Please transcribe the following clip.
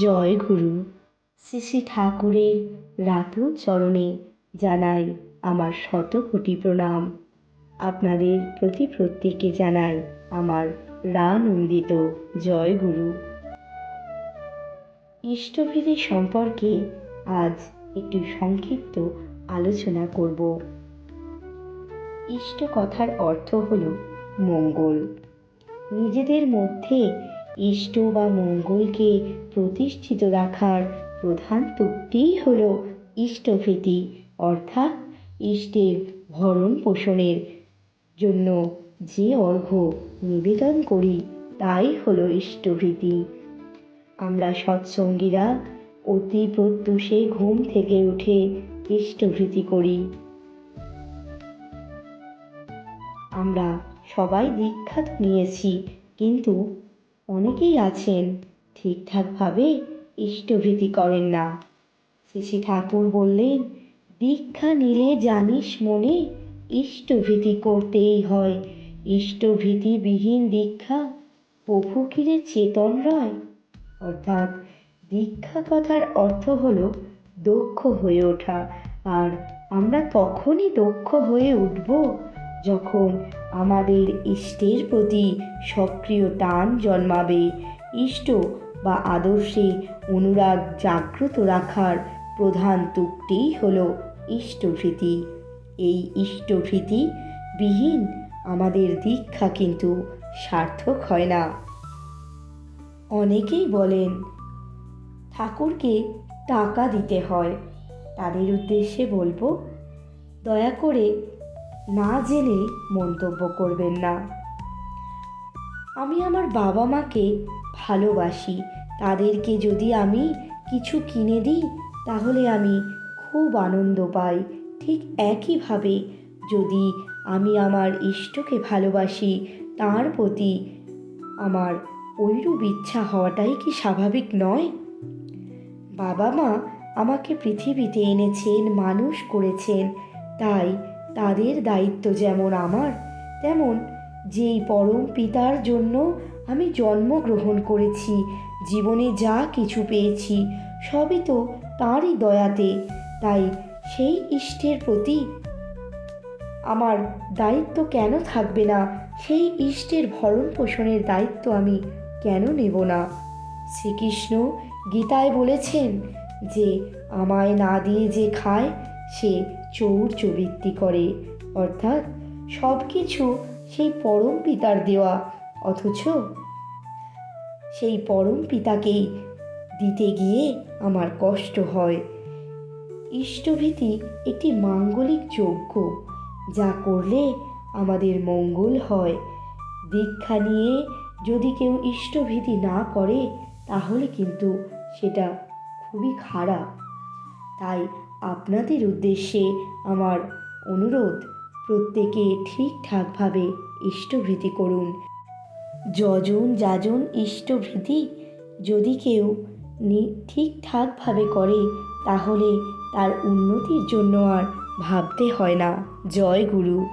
জয় গুরু। শ্রী শ্রী ঠাকুরের রাতুল চরণে জানাই আমার শত কোটি প্রণাম। আপনাদের প্রতি প্রত্যেককে জানাই আমার রানন্দিত জয় গুরু। ইষ্টভীতি সম্পর্কে আজ একটু সংক্ষিপ্ত আলোচনা করব। ইষ্ট কথার অর্থ হল মঙ্গল। নিজেদের মধ্যে ইষ্ট বা মঙ্গলকে প্রতিষ্ঠিত রাখার প্রধান তুকটিই হল ইষ্টভীতি, অর্থাৎ ইষ্টের ভরণ পোষণের জন্য যে অর্ঘ্য নিবেদন করি, তাই হল ইষ্টভীতি। আমরা সৎসঙ্গীরা অতি প্রত্যুষে ঘুম থেকে উঠে ইষ্টভীতি করি। আমরা সবাই দীক্ষা নিয়েছি, কিন্তু অনেকেই আছেন, ঠিকঠাকভাবে ইষ্টভীতি করেন না। শ্রী ঠাকুর বললেন, দীক্ষা নিলে জানিস মনে, ইষ্টভীতি করতেই হয়। ইষ্টভীতিবিহীন দীক্ষা প্রভুকিরে চেতন রয়? অর্থাৎ দীক্ষা কথার অর্থ হলো দক্ষ হয়ে ওঠা। আর আমরা তখনই দক্ষ হয়ে উঠব যখন আমাদের ইষ্টের প্রতি সক্রিয় টান জন্মাবে, ইষ্ট বা আদর্শে অনুরাগ জাগ্রত রাখার প্রধান তুকটিই হল ইষ্টভীতি। এই ইষ্টভীতি বিহীন আমাদের দীক্ষা কিন্তু সার্থক হয় না। অনেকেই বলেন, ঠাকুরকে টাকা দিতে হয়। তাদের উদ্দেশ্যে বলব, দয়া করে না জেনে মন্তব্য করবেন না। আমি আমার বাবা মাকে ভালোবাসি। তাদেরকে যদি আমি কিছু কিনে দিই, তাহলে আমি খুব আনন্দ পাই। ঠিক একইভাবে যদি আমি আমার ইষ্টকে ভালোবাসি, তার প্রতি আমার ওইরূপ ইচ্ছা হওয়াটাই কি স্বাভাবিক নয়? বাবা মা আমাকে পৃথিবীতে এনেছেন, মানুষ করেছেন। তাই তাদের দায়িত্ব যেমন আমার, তেমন যেই পরম পিতার জন্য আমি জন্মগ্রহণ করেছি, জীবনে যা কিছু পেয়েছি, সবই তো তাঁরই দয়াতে, তাই সেই ইষ্টের প্রতি আমার দায়িত্ব কেন থাকবে না? সেই ইষ্টের ভরণ পোষণের দায়িত্ব আমি কেন নেব না? শ্রীকৃষ্ণ গীতায় বলেছেন যে, আমায় না দিয়ে যে খায়, সে চৌর চরিত্রি করে। অর্থাৎ সব কিছু সেই পরম পিতার দেওয়া। অথচ সেই পরম পিতাকেই দিতে গিয়ে আমার কষ্ট হয়। ইষ্টভীতি একটি মাঙ্গলিক যজ্ঞ, যা করলে আমাদের মঙ্গল হয়। দীক্ষা নিয়ে যদি কেউ ইষ্টভীতি না করে, তাহলে কিন্তু সেটা খুবই খারাপ। তাই আপনাদের উদ্দেশ্যে আমার অনুরোধ, প্রত্যেকে ঠিকঠাকভাবে ইষ্টভৃতি করুন। যজন যাজন ইষ্টভৃতি, যদি কেউ ঠিকঠাকভাবে করে, তাহলে তার উন্নতির জন্য আর ভাবতে হয় না। জয় গুরু।